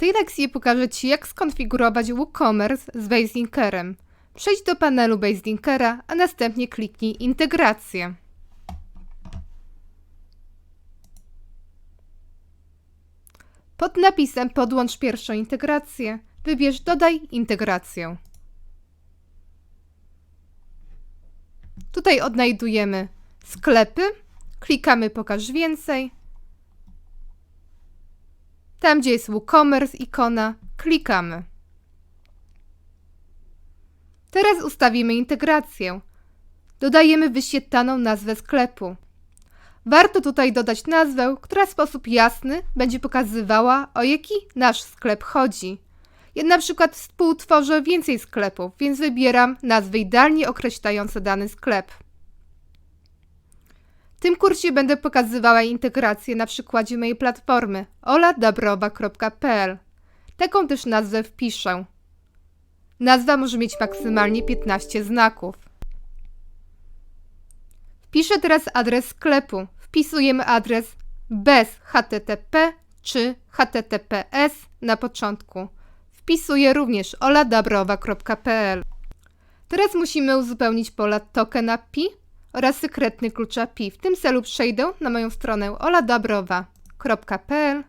tej lekcji pokażę Ci, jak skonfigurować WooCommerce z Baselinkerem. Przejdź do panelu Baselinkera, a następnie kliknij Integrację. Pod napisem Podłącz pierwszą integrację wybierz Dodaj integrację. Tutaj odnajdujemy sklepy, klikamy Pokaż więcej. Tam, gdzie jest WooCommerce ikona, klikamy. Teraz ustawimy integrację. Dodajemy wyświetlaną nazwę sklepu. Warto tutaj dodać nazwę, która w sposób jasny będzie pokazywała, o jaki nasz sklep chodzi. Ja na przykład współtworzę więcej sklepów, więc wybieram nazwy idealnie określające dany sklep. W tym kursie będę pokazywała integrację na przykładzie mojej platformy oladabrowa.pl. Taką też nazwę wpiszę. Nazwa może mieć maksymalnie 15 znaków. Wpiszę teraz adres sklepu. Wpisujemy adres bez HTTP czy HTTPS na początku. Wpisuję również oladabrowa.pl. Teraz musimy uzupełnić pola token API oraz sekretny klucz API. W tym celu przejdę na moją stronę oladabrowa.pl.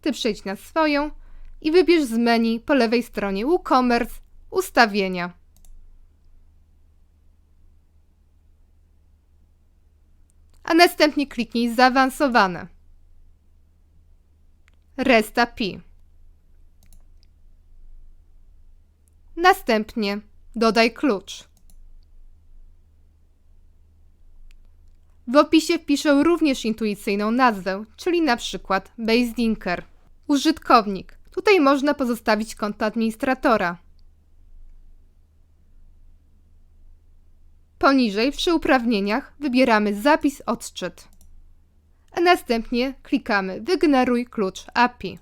Ty przejdź na swoją i wybierz z menu po lewej stronie WooCommerce ustawienia. A następnie kliknij zaawansowane. Rest API. Następnie dodaj klucz. W opisie wpiszę również intuicyjną nazwę, czyli na przykład Baselinker. Użytkownik. Tutaj można pozostawić konto administratora. Poniżej przy uprawnieniach wybieramy zapis odczyt. A następnie klikamy wygeneruj klucz API.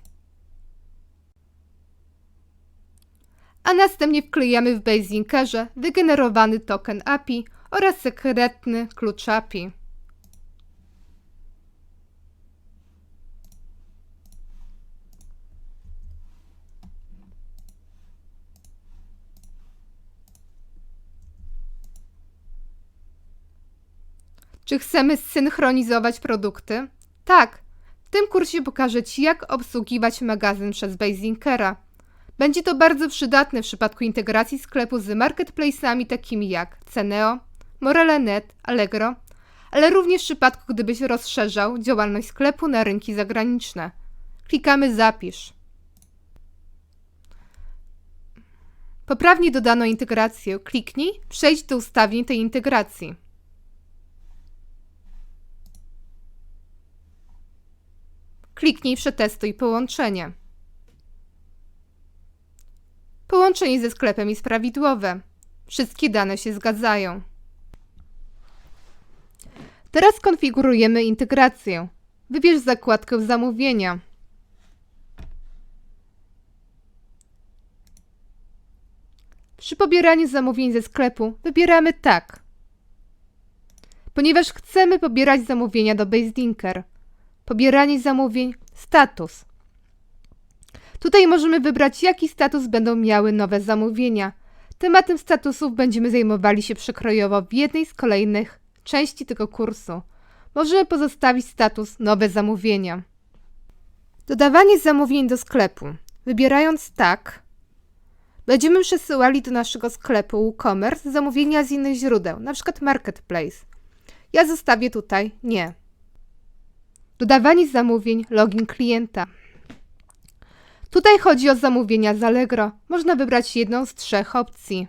A następnie wklejamy w Baselinkerze wygenerowany token API oraz sekretny klucz API. Czy chcemy synchronizować produkty? Tak. W tym kursie pokażę Ci, jak obsługiwać magazyn przez Baselinkera. Będzie to bardzo przydatne w przypadku integracji sklepu z marketplace'ami takimi jak Ceneo, Morele.net, Allegro, ale również w przypadku, gdybyś rozszerzał działalność sklepu na rynki zagraniczne. Klikamy Zapisz. Poprawnie dodano integrację. Kliknij Przejdź do ustawień tej integracji. Kliknij Przetestuj połączenie. Połączenie ze sklepem jest prawidłowe. Wszystkie dane się zgadzają. Teraz konfigurujemy integrację. Wybierz zakładkę zamówienia. Przy pobieraniu zamówień ze sklepu wybieramy tak. Ponieważ chcemy pobierać zamówienia do Baselinker. Pobieranie zamówień, status. Tutaj możemy wybrać, jaki status będą miały nowe zamówienia. Tematem statusów będziemy zajmowali się przekrojowo w jednej z kolejnych części tego kursu. Możemy pozostawić status nowe zamówienia. Dodawanie zamówień do sklepu. Wybierając tak, będziemy przesyłali do naszego sklepu WooCommerce zamówienia z innych źródeł, np. Marketplace. Ja zostawię tutaj nie. Dodawanie zamówień, login klienta. Tutaj chodzi o zamówienia z Allegro. Można wybrać jedną z trzech opcji.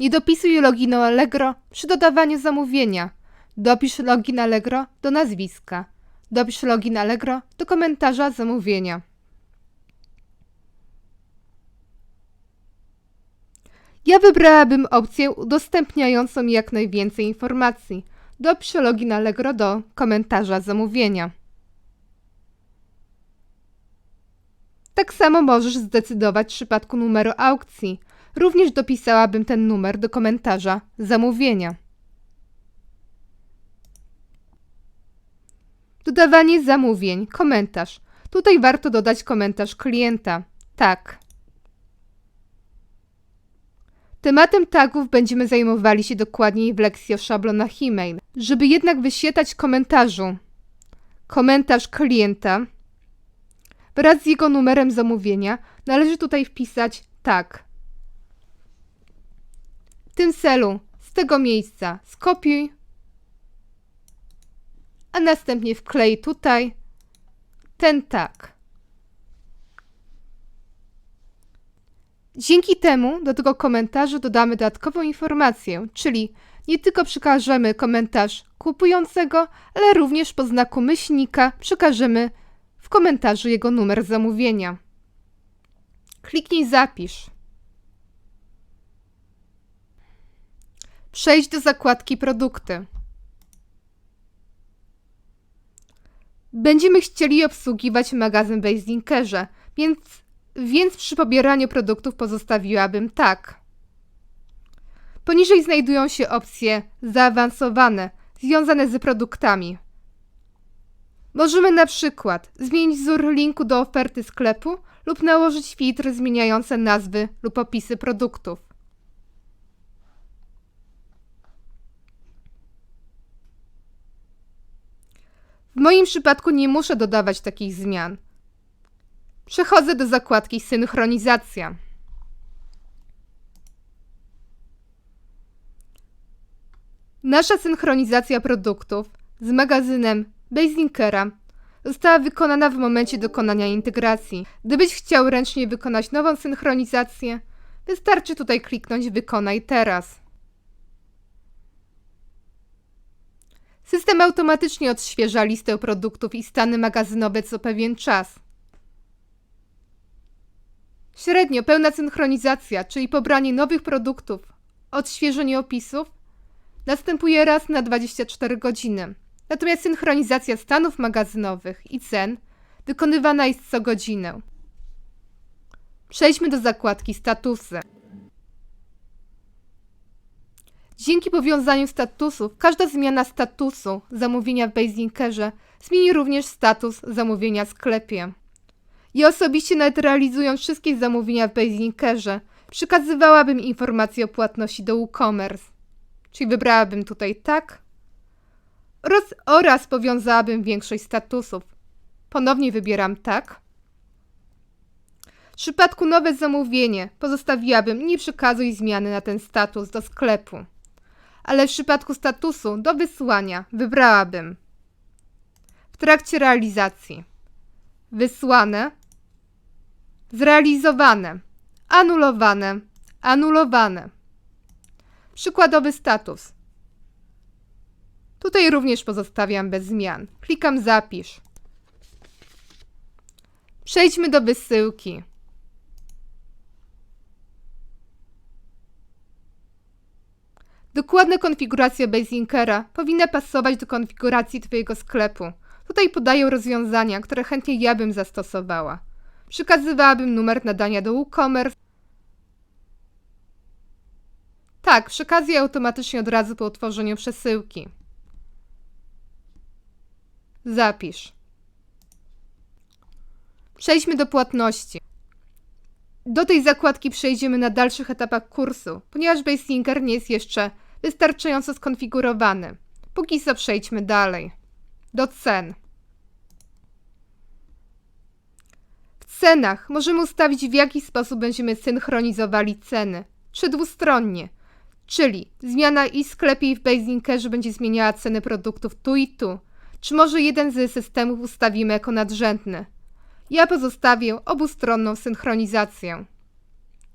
Nie dopisuj loginu Allegro przy dodawaniu zamówienia. Dopisz login Allegro do nazwiska. Dopisz login Allegro do komentarza zamówienia. Ja wybrałabym opcję udostępniającą jak najwięcej informacji. Dopisz login Allegro do komentarza zamówienia. Tak samo możesz zdecydować w przypadku numeru aukcji. Również dopisałabym ten numer do komentarza zamówienia. Dodawanie zamówień, komentarz. Tutaj warto dodać komentarz klienta. Tak. Tematem tagów będziemy zajmowali się dokładniej w lekcji o szablonach e-mail. Żeby jednak wyświetlać komentarzu komentarz klienta wraz z jego numerem zamówienia, należy tutaj wpisać tak. W tym celu z tego miejsca skopiuj, a następnie wklej tutaj ten tak. Dzięki temu do tego komentarza dodamy dodatkową informację, czyli nie tylko przekażemy komentarz kupującego, ale również po znaku myślnika przekażemy w komentarzu jego numer zamówienia. Kliknij Zapisz. Przejdź do zakładki Produkty. Będziemy chcieli obsługiwać magazyn w Baselinkerze, więc, więc przy pobieraniu produktów pozostawiłabym tak. Poniżej znajdują się opcje zaawansowane, związane z produktami. Możemy na przykład zmienić wzór linku do oferty sklepu lub nałożyć filtry zmieniające nazwy lub opisy produktów. W moim przypadku nie muszę dodawać takich zmian. Przechodzę do zakładki Synchronizacja. Nasza synchronizacja produktów z magazynem Baselinkera została wykonana w momencie dokonania integracji. Gdybyś chciał ręcznie wykonać nową synchronizację, wystarczy tutaj kliknąć Wykonaj teraz. System automatycznie odświeża listę produktów i stany magazynowe co pewien czas. Średnio pełna synchronizacja, czyli pobranie nowych produktów, odświeżenie opisów, następuje raz na 24 godziny. Natomiast synchronizacja stanów magazynowych i cen wykonywana jest co godzinę. Przejdźmy do zakładki Statusy. Dzięki powiązaniu statusów, każda zmiana statusu zamówienia w Baselinkerze zmieni również status zamówienia w sklepie. Ja osobiście nawet realizując wszystkie zamówienia w Baselinkerze, przekazywałabym informacje o płatności do WooCommerce. Czyli wybrałabym tutaj tak oraz, oraz powiązałabym większość statusów. Ponownie wybieram tak. W przypadku nowe zamówienie pozostawiłabym nie przekazuj zmiany na ten status do sklepu ale w przypadku statusu do wysłania wybrałabym w trakcie realizacji wysłane, zrealizowane, anulowane, anulowane. Przykładowy status. Tutaj również pozostawiam bez zmian. Klikam zapisz. Przejdźmy do wysyłki. Dokładna konfiguracja Baselinkera powinna pasować do konfiguracji Twojego sklepu. Tutaj podaję rozwiązania, które chętnie ja bym zastosowała. Przekazywałabym numer nadania do WooCommerce. Tak, przekazuję automatycznie od razu po utworzeniu przesyłki. Zapisz. Przejdźmy do płatności. Do tej zakładki przejdziemy na dalszych etapach kursu, ponieważ Baselinker nie jest jeszcze wystarczająco skonfigurowany. Póki co przejdźmy dalej. Do cen. Cenach możemy ustawić w jaki sposób będziemy synchronizowali ceny, czy dwustronnie, czyli zmiana i w sklepie i w Baselinkerze będzie zmieniała ceny produktów tu i tu, czy może jeden z systemów ustawimy jako nadrzędny. Ja pozostawię obustronną synchronizację.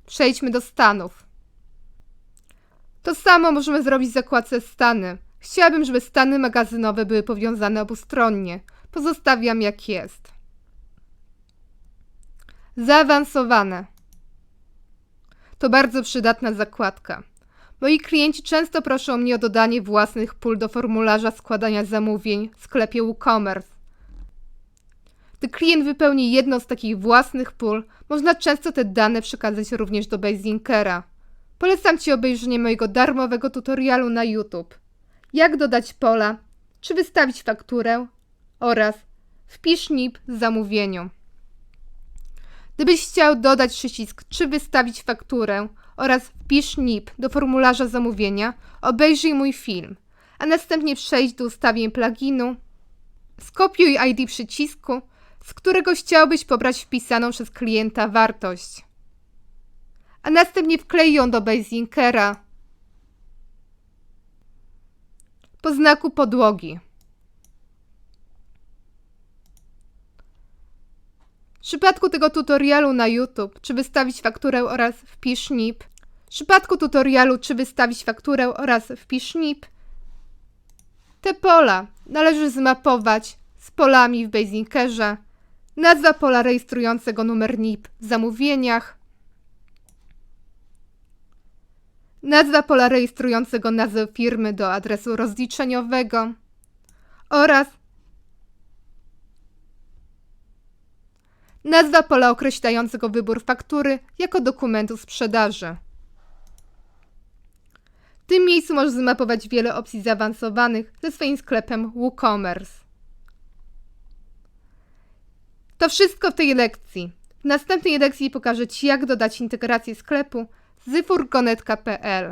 Przejdźmy do stanów. To samo możemy zrobić w zakładce stany. Chciałabym, żeby stany magazynowe były powiązane obustronnie. Pozostawiam jak jest. Zaawansowane. To bardzo przydatna zakładka. Moi klienci często proszą mnie o dodanie własnych pól do formularza składania zamówień w sklepie WooCommerce. Gdy klient wypełni jedno z takich własnych pól, można często te dane przekazać również do Baselinkera. Polecam Ci obejrzenie mojego darmowego tutorialu na YouTube. Jak dodać pola, czy wystawić fakturę oraz wpisz NIP w zamówieniu. Gdybyś chciał dodać przycisk czy wystawić fakturę oraz wpisz NIP do formularza zamówienia, obejrzyj mój film, a następnie przejdź do ustawień pluginu, skopiuj ID przycisku, z którego chciałbyś pobrać wpisaną przez klienta wartość, a następnie wklej ją do Baselinkera po znaku podłogi. W przypadku tego tutorialu na YouTube, czy wystawić fakturę oraz wpisz NIP, w przypadku tutorialu, czy wystawić fakturę oraz wpisz NIP, te pola należy zmapować z polami w Baselinkerze, nazwa pola rejestrującego numer NIP w zamówieniach, nazwa pola rejestrującego nazwę firmy do adresu rozliczeniowego oraz nazwa pola określającego wybór faktury jako dokumentu sprzedaży. W tym miejscu możesz zmapować wiele opcji zaawansowanych ze swoim sklepem WooCommerce. To wszystko w tej lekcji. W następnej lekcji pokażę Ci, jak dodać integrację sklepu z furgonetka.pl.